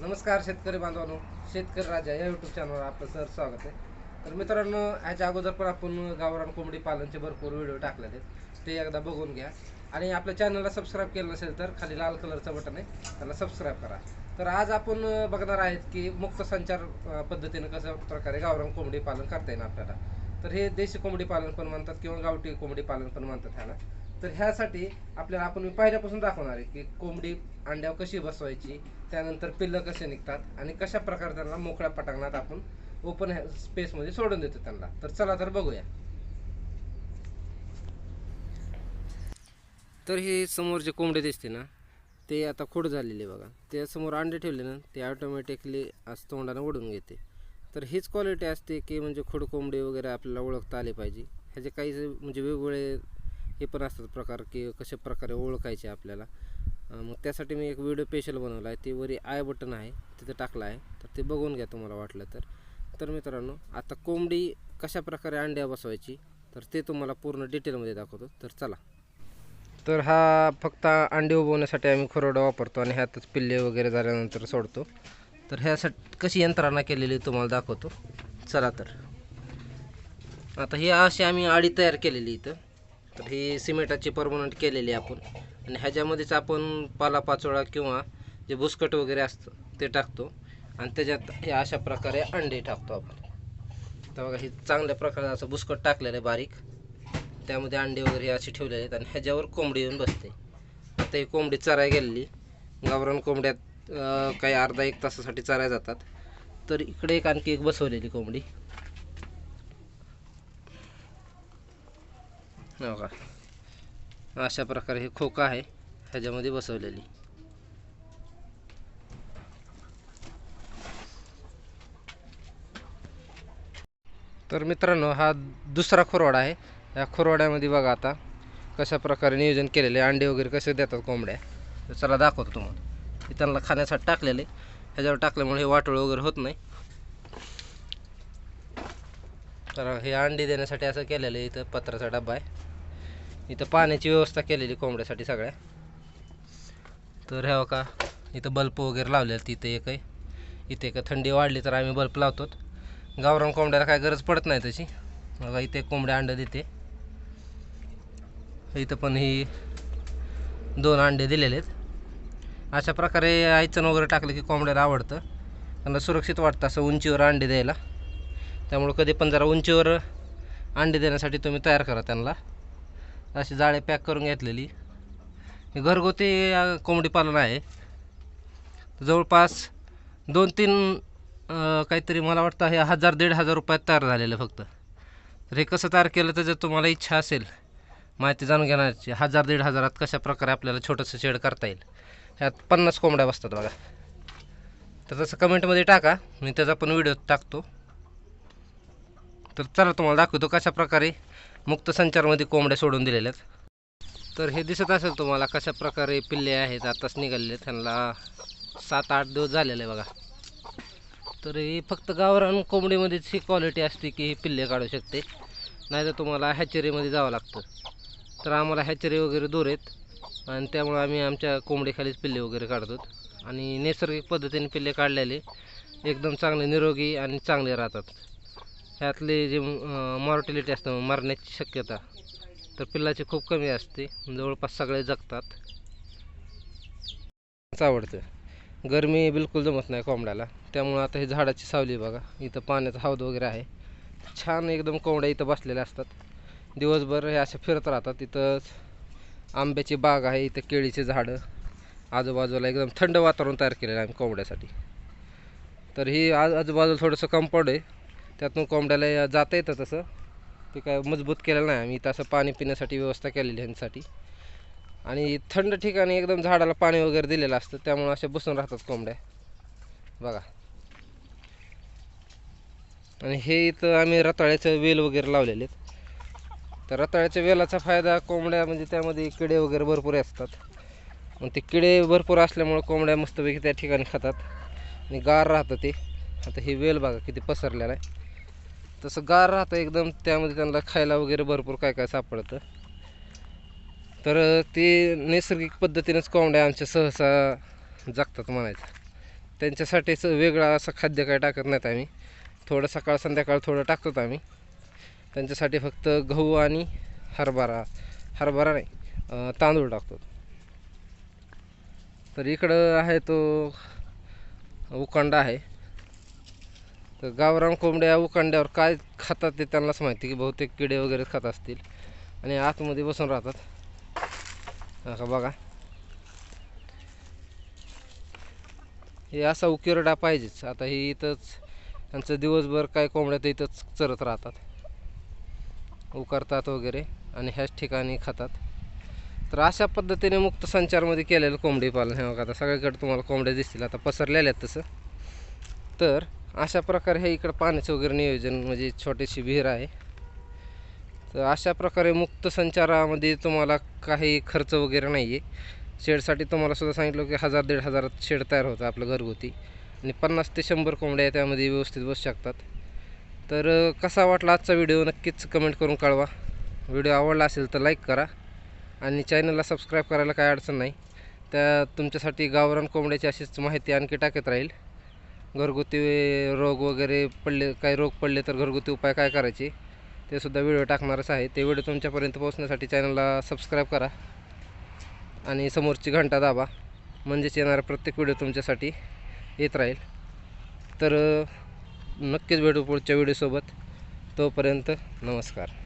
नमस्कार शेतकरी बांधवांनो शेतकरी राजा या युट्यूब चॅनलवर आपलं सर स्वागत आहे. तर मित्रांनो ह्याच्या अगोदर पण आपण गावरान कोंबडी पालनचे भरपूर व्हिडिओ टाकले आहेत. ते एकदा बघून घ्या. आणि आपल्या चॅनलला सबस्क्राईब केलं नसेल तर खाली लाल कलरचं बटन आहे त्याला सबस्क्राईब करा. तर आज आपण बघणार आहेत की मुक्त संचार पद्धतीनं कशा प्रकारे गावरान कोंबडी पालन करता येईल आपल्याला. तर हे देशी कोंबडी पालन पण म्हणतात किंवा गावठी कोंबडी पालन पण म्हणतात ह्याला. तर ह्यासाठी आपल्याला आपण मी पहिल्यापासून दाखवणार आहे की कोंबडी अंड्यावर कशी बसवायची त्यानंतर पिल्लं कसे निघतात आणि कशा प्रकारे त्यांना मोकळ्या पटांगणात आपण ओपन स्पेसमध्ये सोडून देतो त्यांना. तर चला तर बघूया. तर हे समोर जे कोंबडे दिसते ना ते आता खोड झालेले बघा. त्या समोर अंडे ठेवले ना ते ऑटोमॅटिकली असं तोंडानं ओढून घेते. तर हीच क्वालिटी असते की म्हणजे खोड कोंबडी वगैरे आपल्याला ओळखता आले पाहिजे. ह्याचे काही म्हणजे वेगवेगळे हे पण असतात प्रकार की कशा प्रकारे ओळखायचे आपल्याला. मग त्यासाठी मी एक व्हिडिओ स्पेशल बनवला आहे. ते वरी आय बटन आहे. तिथं टाकलं आहे. तर ते बघून घ्या तुम्हाला वाटलं तर. तर मित्रांनो आता कोंबडी कशा प्रकारे अंड्या बसवायची तर ते तुम्हाला पूर्ण डिटेलमध्ये दाखवतो. तर चला. तर हा फक्त अंडे उबवण्यासाठी आम्ही खुरोडा वापरतो आणि ह्यातच पिल्ले वगैरे झाल्यानंतर सोडतो. तर ह्यासाठी कशी यंत्रणा केलेली तुम्हाला दाखवतो. चला तर. आता ही अशी आम्ही आडी तयार केलेली इथं. तर ही सिमेंटाची परमनंट केलेली आपण. आणि ह्याच्यामध्येच आपण पालापाचोळा किंवा जे भुसकट वगैरे असतं ते टाकतो. आणि त्याच्यात हे अशा प्रकारे अंडे टाकतो आपण. तर बघा हे चांगल्या प्रकारे असं भुसकट टाकलेलं आहे बारीक. त्यामध्ये अंडे वगैरे हे असे ठेवलेले आहेत आणि ह्याच्यावर कोंबडी येऊन बसते. आता ही कोंबडी चराय गेलेली. गावरान कोंबड्यात काही अर्धा एक तासासाठी चराय जातात. तर इकडे एक आणखी एक बसवलेली कोंबडी. हो का अशा प्रकारे हे खोका आहे. ह्याच्यामध्ये बसवलेली. तर मित्रांनो हा दुसरा खुरवाडा आहे. या खुरवाड्यामध्ये बघा आता कशा प्रकारे नियोजन केलेले अंडे वगैरे कसे देतात कोंबड्या. तर चला दाखवतो तुम्हाला. हे त्यांना खाण्यासाठी टाकलेले. ह्याच्यावर टाकल्यामुळे हे वाटोळ वगैरे होत नाही. तर हे अंडी देण्यासाठी असं केलेलं आहे. इथं पत्राचा डबा आहे. इथं पाण्याची व्यवस्था केलेली कोंबड्यासाठी सगळ्या. तर ह्या का इथं बल्ब वगैरे लावले आहेत तिथं एक आहे. इथे का थंडी वाढली तर आम्ही बल्ब लावतो गावरान कोंबड्याला काय गरज पडत नाही तशी. बघा इथे एक कोंबड्या अंडं देते. इथं पण ही दोन अंडे दिलेले आहेत. अशा प्रकारे आयचण वगैरे टाकलं की कोंबड्याला आवडतं. त्यांना सुरक्षित वाटतं असं उंचीवर अंडे द्यायला. त्यामुळं कधी पण जरा उंचीवर अंडे देण्यासाठी तुम्ही तयार करा त्यांना. अशी जाळे पॅक करून घेतलेली. हे घरगुती कोंबडी पालन आहे. जवळपास दोन तीन काहीतरी मला वाटतं हे हजार दीड हजार रुपयात तयार झालेलं फक्त. तर हे कसं तयार केलं तर जर तुम्हाला इच्छा असेल माहिती जाणून घेण्याची. हजार दीड हजारात कशा प्रकारे आपल्याला छोटंसं शेड करता येईल. ह्यात पन्नास कोंबड्या बसतात बघा. तर तसं कमेंटमध्ये टाका मी त्याचा पण व्हिडिओ टाकतो. तर चला तुम्हाला दाखवतो कशा प्रकारे मुक्त संचारमध्ये कोंबड्या सोडून दिलेल्या आहेत तर हे दिसत असेल तुम्हाला कशा प्रकारे पिल्ले आहेत आताच निघालेले त्यांना सात आठ दिवस झालेले आहे बघा. तर ही फक्त गावरान कोंबडीमध्येच ही क्वालिटी असते की हे पिल्ले काढू शकते. नाहीतर तुम्हाला हॅचरीमध्ये जावं लागतं. तर आम्हाला हॅचरी वगैरे दूर आहेत. आणि त्यामुळे आम्ही आमच्या कोंबडीखालीच पिल्ले वगैरे काढतो. आणि नैसर्गिक पद्धतीने पिल्ले काढलेले. एकदम चांगले निरोगी आणि चांगले राहतात. ह्यातले जे मॉर्टिलिटी असतं मरण्याची शक्यता तर पिल्लाची खूप कमी असते. जवळपास सगळे जगतात. आवडतं. गरमी बिलकुल जमत नाही कोंबड्याला. त्यामुळं आता हे झाडाची सावली बघा. इथं पाण्याचा हौद वगैरे आहे. छान एकदम कोंबड्या इथं बसलेल्या असतात. दिवसभर हे असे फिरत राहतात. इथं आंब्याची बाग आहे. इथं केळीचे झाडं. आजूबाजूला एकदम थंड वातावरण तयार केलेलं आहे आम्ही कोंबड्यासाठी. तर ही आज आजूबाजूला थोडंसं कंपाऊंड आहे त्यातून कोंबड्याला जाता येतं तसं. ते काय मजबूत केलेलं नाही आम्ही. तसं पाणी पिण्यासाठी व्यवस्था केलेली ह्यांसाठी आणि थंड ठिकाणी एकदम झाडाला पाणी वगैरे दिलेलं असतं. त्यामुळे अशा बसून राहतात कोंबड्या. बघा. आणि हे इथं आम्ही रताळ्याचं वेल वगैरे लावलेले आहेत. तर रताळ्याच्या वेलाचा फायदा कोंबड्या म्हणजे त्यामध्ये किडे वगैरे भरपूर असतात. मग ते किडे भरपूर असल्यामुळं कोंबड्या मस्तपैकी त्या ठिकाणी खातात. आणि गार राहतं ते. आता हे वेल बघा किती पसरलेला आहे. तसं गार राहतं एकदम त्यामध्ये त्यांना खायला वगैरे भरपूर काय काय सापडतं. तर ते नैसर्गिक पद्धतीनेच कोंबड्या आमच्या सहसा जगतात म्हणायचं. त्यांच्यासाठीच वेगळं असं खाद्य काय टाकत नाहीत आम्ही. थोडं सकाळ संध्याकाळ थोडं टाकतो आम्ही. त्यांच्यासाठी फक्त गहू आणि हरभरा हरभरा नाही तांदूळ टाकतो तर इकडं आहे तो उकांडा आहे. तर गावरान कोंबड्या उकांड्यावर काय खातात ते त्यांनाच माहिती की बहुतेक किडे वगैरे खात असतील. आणि आतमध्ये बसून राहतात. हा का बघा. हे असा उकिरडा पाहिजेच. आता हे इथंच त्यांचं दिवसभर काय कोंबड्या तर इथंच चरत राहतात. उकारतात वगैरे आणि ह्याच ठिकाणी खातात. तर अशा पद्धतीने मुक्त संचारमध्ये केलेलं कोंबडी पालन हे बघा. आता सगळीकडे तुम्हाला कोंबड्या दिसतील. आता पसरलेल्या आहेत तसं. तर अशा प्रकारे हे इकडं पाण्याचं वगैरे नियोजन म्हणजे छोटीशी विहीर आहे. तर अशा प्रकारे मुक्त संचारामध्ये तुम्हाला काही खर्च वगैरे नाही आहे शेडसाठी तुम्हाला सुद्धा सांगितलं की हजार दीड हजारात शेड तयार होतं आपलं घरगुती. आणि पन्नास ते शंभर कोंबड्या त्यामध्ये व्यवस्थित बसू शकतात. तर कसा वाटला आजचा व्हिडिओ? नक्कीच कमेंट करून कळवा. व्हिडिओ आवडला असेल तर लाईक करा. आणि चॅनलला सबस्क्राईब करायला काय अडचण नाही. त्या तुमच्यासाठी गावरान कोंबड्याची अशीच माहिती आणखी टाकत राहील. घरगुती रोग वगैरे पडले काही रोग पडले तर घरगुती उपाय काय करायचे ते सुद्धा व्हिडिओ टाकणारच आहे. ते व्हिडिओ तुमच्यापर्यंत पोहोचण्यासाठी चॅनलला सबस्क्राईब करा आणि समोरची घंटा दाबा म्हणजेच येणारा प्रत्येक व्हिडिओ तुमच्यासाठी येत राहील. तर नक्कीच भेटू पुढच्या व्हिडिओसोबत तोपर्यंत नमस्कार.